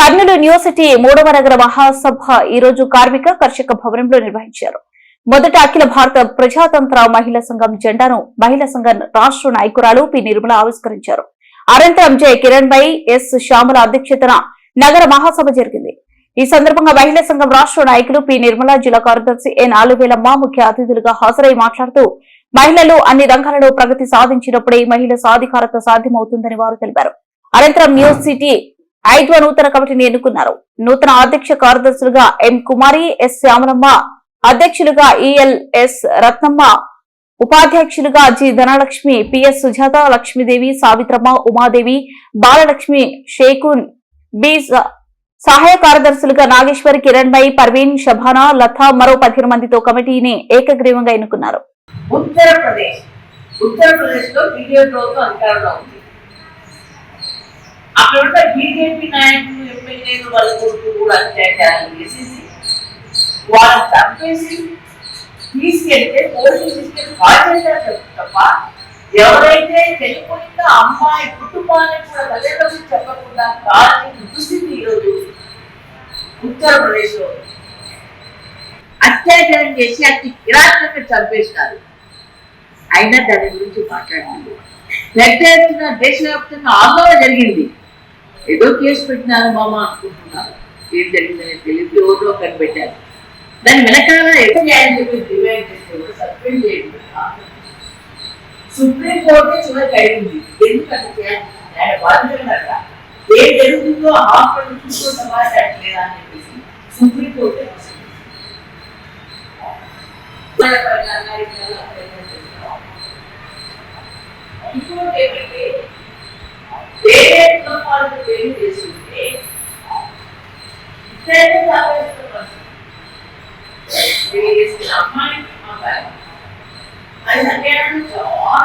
Kurnool university మూడవ నగర మహాసభ ఈ రోజు కార్మిక కర్షక భవనంలో నిర్వహించారు. మొదట అఖిల భారత ప్రజాతంత్ర మహిళా సంఘం జెండాను మహిళా సంఘం రాష్ట్ర నాయకురాలు పి. నిర్మల ఆవిష్కరించారు. అనంతరం జయ కిరణ్ బై ఎస్. శ్యామల అధ్యక్షతన నగర మహాసభ జరిగింది. ఈ సందర్భంగా మహిళా సంఘం రాష్ట్ర నాయకులు పి. నిర్మల జిల్లా కార్యదర్శి ఎన్. ఆలువేలమ్మ ముఖ్య అతిథులుగా హాజరై మాట్లాడుతూ మహిళలు అన్ని రంగాలలో ప్రగతి సాధించినప్పుడే మహిళ సాధికారత సాధ్యమవుతుందని వారు తెలిపారు. అనంతరం న్యూస్ సిటీ ఐదవ నూతన కమిటీని ఎన్నుకున్నారు. నూతన అధ్యక్ష కార్యదర్శులుగా ఎం కుమారి ఎస్ శ్యామలమ్మ అధ్యక్షులుగా ఈఎల్ఎస్ రత్నమ్మ ఉపాధ్యక్షులుగా G Dhanalakshmi PS Sujatha Lakshmidevi Savitramma Umadevi Balalakshmi Shaikun B సహాయ కార్యదర్శులుగా నాగేశ్వరి కిరణ్ బై పర్వీన్ షభానా లత మరో పదిహేను మందితో కమిటీని ఏకగ్రీవంగా ఎన్నుకున్నారు. ఉత్తరప్రదేశ్. ఉత్తరప్రదేశ్లో అధికారంలో ఉంది. అక్కడ ఉన్న బీజేపీ నాయకులు ఎమ్మెల్యేలు వాళ్ళ కొడుకు కూడా అత్యాచారాలు చేసేసి వాళ్ళని చంపేసి తీసుకెళ్తే పోలీసులు తీసుకెళ్ళి బాధ్యత తప్ప ఎవరైతే చనిపోయిందో అమ్మాయి కుటుంబానికి కూడా తల్లిదండ్రులకు చెప్పకుండా కాల్చిన దుస్థితి ఈరోజు ఉత్తరప్రదేశ్లో అత్యాచారం చేసి అతి కిరాతకంగా చంపేసినారు. అయినా దాని గురించి మాట్లాడాలి పెద్ద ఎత్తున దేశవ్యాప్తంగా ఆందోళన జరిగింది. ఏదో కేసు పెట్టినారు మామ అనుకుంటున్నారు. ఏం జరిగిందని తెలియదు. ఎవరో కనిపెట్టారు దాని వెనకాల ఎక్కడ న్యాయం చెప్పి డిమాండ్ చేస్తే కూడా సస్పెండ్ చేయండి. సుప్రీం చివరికి అయింది. ఎందుకంటే ఆయన బాధ్యత ఏం జరుగుతుందో హాస్పిటల్ సమాచారం లేదా అని చెప్పేసి సుప్రీంకోర్టు ఇంకోటి ఏమంటే doing this today, then that is the person. There is the mind of that. And again, so on